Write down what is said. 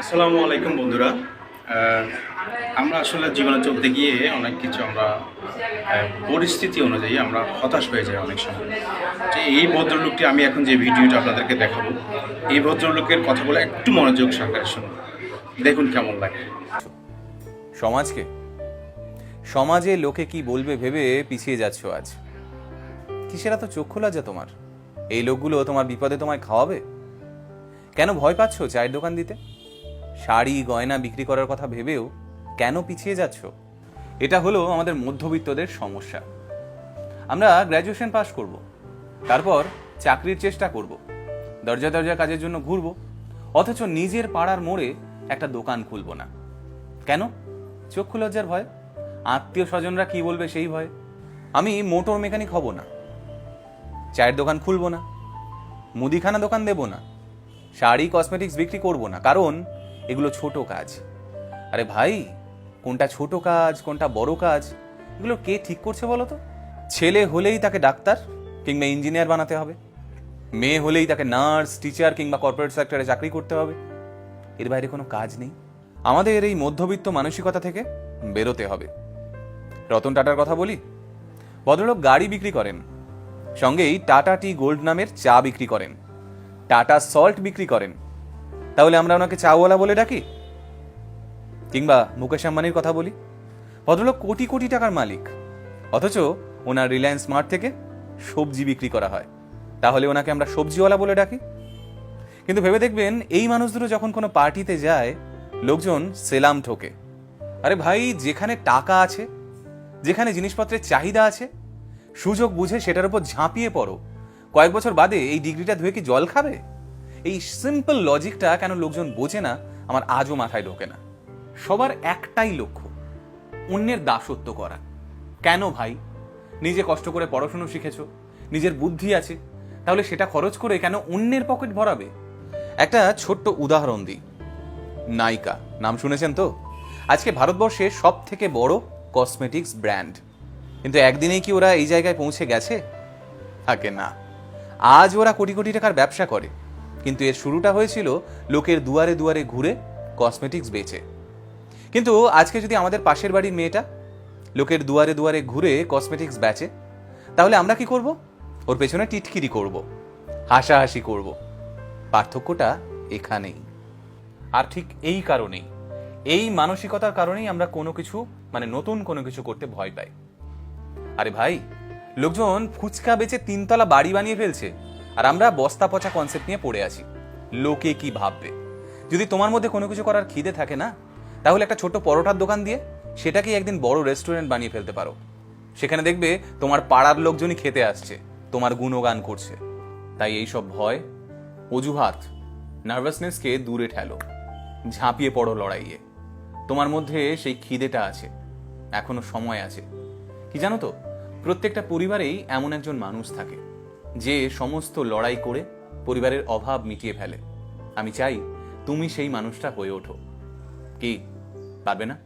আসসালামু আলাইকুম বন্ধুরা। আমরা আসলে জীবনে চলতে গিয়ে অনেক কিছু আমরা পরিস্থিতি অনুযায়ী আমরা হতাশ হয়ে যাই অনেক সময়। যে এই ভদ্রলোকটি, আমি এখন যে ভিডিওটা আপনাদেরকে দেখাবো, এই ভদ্রলোকের কথাগুলো একটু মনোযোগ সহকারে শুনুন। দেখুন কেমন লাগে। সমাজকে? সমাজে লোকে কি বলবে ভেবে পিছিয়ে যাচ্ছ আজ? কিসের এত চক্ষু লজ্জা তোমার? এই লোকগুলো তোমার বিপদে তোমায় খাওয়াবে? কেন ভয় পাচ্ছ চায়ের দোকান দিতে? শাড়ি, গয়না বিক্রি করার কথা ভেবেও কেন পিছিয়ে যাচ্ছ? এটা হলো আমাদের মধ্যবিত্তদের সমস্যা। আমরা গ্র্যাজুয়েশন পাস করব, তারপর চাকরির চেষ্টা করব, দরজা দরজা কাজের জন্য ঘুরবো, অথচ নিজের পাড়ার মোড়ে একটা দোকান খুলবো না। কেন? চক্ষু লজ্জার ভয়? আত্মীয় স্বজনরা কি বলবে সেই ভয়? আমি মোটর মেকানিক হব না। চায়ের দোকান খুলবো না। মুদিখানা দোকান দেব না। শাড়ি কসমেটিক্স বিক্রি করব না, কারণ এগুলো ছোট কাজ। আরে ভাই, কোনটা ছোট কাজ, কোনটা বড় কাজ, এগুলো কে ঠিক করছে বলো তো? ছেলে হলেই তাকে ডাক্তার কিংবা ইঞ্জিনিয়ার বানাতে হবে। মেয়ে হলেই তাকে নার্স টিচার কিংবা কর্পোরেট সেক্টরে চাকরি করতে হবে। এর বাইরে কোনো কাজ নেই। আমাদের এই মধ্যবিত্ত মানসিকতা থেকে বেরোতে হবে। রতন টাটার কথা বলি? ভদ্রলোক গাড়ি বিক্রি করেন, সঙ্গেই টাটা টি গোল্ড নামের চা বিক্রি করেন। টাটা সল্ট বিক্রি করেন। তাহলে আমরা ওনাকে চাওয়ালা বলে ডাকি? কিংবা মুকেশ আম্বানির কথা বলি? ভদ্রলোক কোটি কোটি টাকার মালিক। অথচ ওনার রিলায়েন্স মার্ট থেকে সবজি বিক্রি করা হয়। তাহলে ওনাকে আমরা সবজিওয়ালা বলে ডাকি? কিন্তু ভেবে দেখবেন, এই মানুষ দুটো যখন কোনো পার্টিতে যায়, লোকজন সেলাম ঠোকে। আরে ভাই, যেখানে টাকা আছে, যেখানে জিনিসপত্রের চাহিদা আছে, সুযোগ বুঝে সেটার উপর ঝাঁপিয়ে পড়ো। কয়েক বছর বাদে এই ডিগ্রিটা ধুয়ে কি জল খাবে? এই সিম্পল লজিকটা কেন লোকজন বোঝে না, আমার আজও মাথায় ঢোকে না। সবার একটাই লক্ষ্য, অন্যের দাসত্ব করা। কেন ভাই? নিজে কষ্ট করে পড়াশুনো শিখেছো, নিজের বুদ্ধি আছে, তাহলে সেটা খরচ করে কেন অন্যের পকেট ভরাবে? একটা ছোট্ট উদাহরণ দিই। নাইকা নাম শুনেছেন তো? আজকে ভারতবর্ষের সব থেকে বড় কসমেটিক্স ব্র্যান্ড কিন্তু একদিনেই কি ওরা এই জায়গায় পৌঁছে গেছে? থাকে না। আজ ওরা কোটি কোটি টাকার ব্যবসা করে। কিন্তু এর শুরুটা হয়েছিল লোকের দুয়ারে দুয়ারে ঘুরে কসমেটিক্স বেচে। কিন্তু আজকে যদি আমাদের পাশের বাড়ির মেয়েটা লোকের দুয়ারে দুয়ারে ঘুরে কসমেটিক্স বেচে, তাহলে আমরা কি করব? ওর পেছনে টিটকিরি করব, হাসাহাসি করব। পার্থক্যটা এখানেই। আর ঠিক এই কারণেই, এই মানসিকতার কারণেই আমরা কোনো কিছু মানে নতুন কোনো কিছু করতে ভয় পাই। আরে ভাই লোকজন ফুচকা বেচে তিনতলা বাড়ি বানিয়ে ফেলছে। আর আমরা বস্তা পচা কনসেপ্ট নিয়ে পড়ে আছি। লোকে কি ভাববে? যদি তোমার মধ্যে কোনো কিছু করার খিদে থাকে না, তাহলে একটা ছোট পরোটার দোকান দিয়ে সেটাকে একদিন বড় রেস্টুরেন্ট বানিয়ে ফেলতে পারো। সেখানে দেখবে তোমার পাড়ার লোকজনই খেতে আসছে, তোমার গুণগান করছে। তাই এই সব ভয়, অজুহাত নার্ভাসনেসকে দূরে ঠেলো, ঝাঁপিয়ে পড়ো লড়াইয়ে। তোমার মধ্যে সেই খিদেটা আছে, এখনও সময় আছে। কি জানো তো? প্রত্যেকটা পরিবারেই এমন একজন মানুষ থাকে, যে সমস্ত লড়াই করে পরিবারের অভাব মিটিয়ে ফেলে। আমি চাই তুমি সেই মানুষটা হয়ে ওঠো। কি, পারবে না?